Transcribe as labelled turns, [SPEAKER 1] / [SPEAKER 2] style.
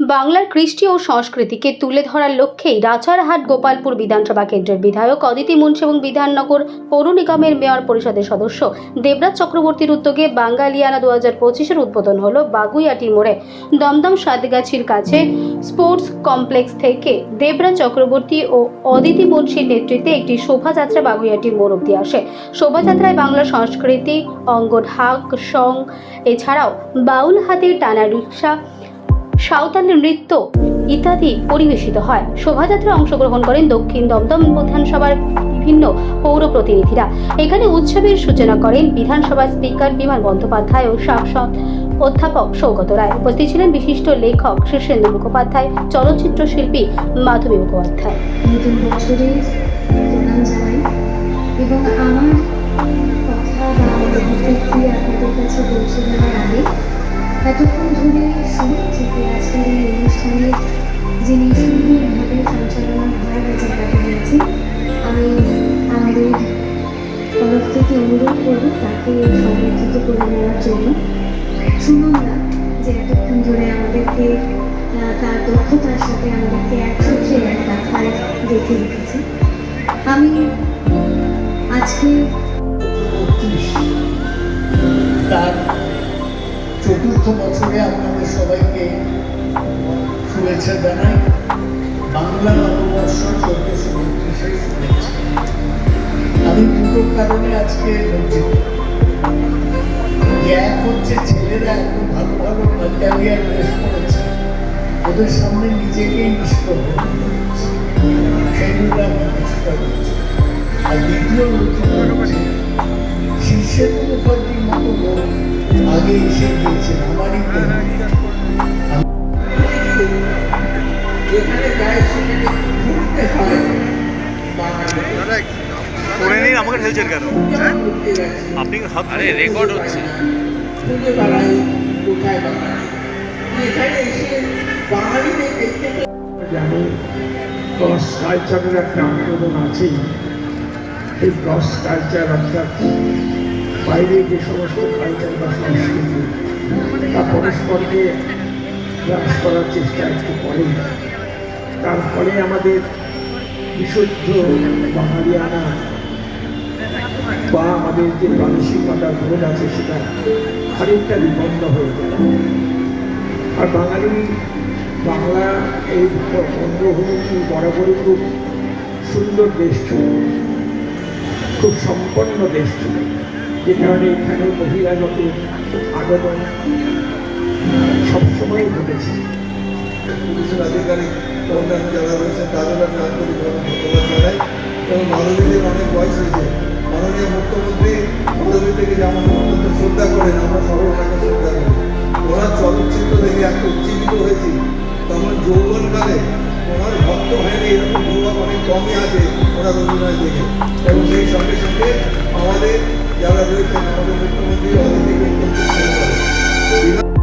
[SPEAKER 1] বাংলার কৃষ্টি ও সংস্কৃতিকে তুলে ধরার লক্ষ্যেই রাজারহাট গোপালপুর বিধানসভা কেন্দ্রের বিধায়ক অদিতি মুন্সি এবং বিধাননগর পৌর নিগমের মেয়র পরিষদের সদস্য দেবরাজ চক্রবর্তীর উদ্যোগে বাঙ্গালিয়ানা দু হাজার পঁচিশের উদ্বোধন হলো বাগুইয়াটি মোড়ে। দমদম সাতগাছির কাছে স্পোর্টস কমপ্লেক্স থেকে দেবরাজ চক্রবর্তী ও অদিতি মুন্সির নেতৃত্বে একটি শোভাযাত্রা বাগুইয়াটি মোড় অব্দি আসে। শোভাযাত্রায় বাংলা সংস্কৃতি অঙ্গ ঢাক সং, এছাড়াও বাউল হাতের টানা রিক্সা সাঁওতালি নৃত্য ইত্যাদি পরিবেশিত হয়। শোভাযাত্রায় অংশগ্রহণ করেন দক্ষিণ দমদম বিধানসভার বিভিন্ন পৌর প্রতিনিধিরা। এখানে উৎসবের সূচনা করেন বিধানসভার স্পিকার বিমান বন্দ্যোপাধ্যায় ও সাংসদ অধ্যাপক সৌগত রায়। উপস্থিত ছিলেন বিশিষ্ট লেখক শীর্ষেন্দু মুখোপাধ্যায়, চলচ্চিত্র শিল্পী মাধবী মুখোপাধ্যায়।
[SPEAKER 2] এবং আমার কথা বা আমার কাছে পৌঁছে দেওয়ার আগে এতক্ষণ ধরে শুরু থেকে আজকের এই অনুষ্ঠানের যিনি সুন্দরভাবে সঞ্চালনা ভার জায়গাটা হয়েছে আমি আমাদের তরফ থেকে অনুরোধ করব তাকে সংরক্ষিত করে নেওয়ার জন্য শুনুন না যে এতক্ষণ ধরে আমাদেরকে তার দক্ষতার সাথে আমাদেরকে একসূত্রে এক কথায় রেখে রেখেছে আমি আজকে
[SPEAKER 3] সবাইকে শুভেচ্ছা জানাই। বাংলা নববর্ষ চোদ্দশো আমি দুটো কারণে আজকে লজ্জিত হচ্ছে ছেলেরা এত ভালো ভালো পাঞ্জাবিয়ার ড্রেস পড়েছে ওদের সামনে নিজেকেই নিষ্প্রভ। সেইগুলো আমি কিছুটা আর দ্বিতীয় লজ্জিত হচ্ছে আগে এসে গিয়েছেন আমারই
[SPEAKER 4] যেখানে যায় সেখানে ঘুরতে হয় করে নিন আমাকে ঠেলছেন কেন? আপনি হাত আরে রেকর্ড হচ্ছে। খুঁজে বেড়াই কোথায় বাঙালি এখানে এসে বাঙালিদের দেখতে
[SPEAKER 5] জানি ক্রস কালচারের একটা আন্দোলন আছেই। এই ক্রস কালচার অর্থাৎ বাইরে যে সমস্ত কালচার বা সংস্কৃতি তা পরস্পরকে গ্রাস করার চেষ্টা একটু করে। তার ফলে আমাদের বিশুদ্ধ বাঙালিয়ানা বা আমাদের যে মানসিকতার বোধ আছে, সেটা খানিকটা বিপন্ন হয়ে যায় আর বাঙালি, বাংলা এই বঙ্গভূমি বরাবরই খুব সুন্দর দেশ ছিল, খুব সম্পন্ন দেশ ছিল। যে কারণে এখানে বহিরাগতের আগমন সবসময় ঘটেছে।
[SPEAKER 6] পুলিশ আধিকারিক অন্যান্য যারা রয়েছেন তাদের এবং মাননীয়দের অনেক বয়স হয়েছে মাননীয় মুখ্যমন্ত্রী পদবী থেকে যে আমাকে অত্যন্ত শ্রদ্ধা আমরা সবাই ওনাকে ওনার চলচ্চিত্র থেকে এত উজ্জীবিত হয়েছি, তখন যৌবনকালে ওনার ভক্ত হয়নি, এরকম অনেক কমই আছে ওনার অভিনয় দেখে। এবং সেই সঙ্গে সঙ্গে আমাদের ya la veo que no me gusta muy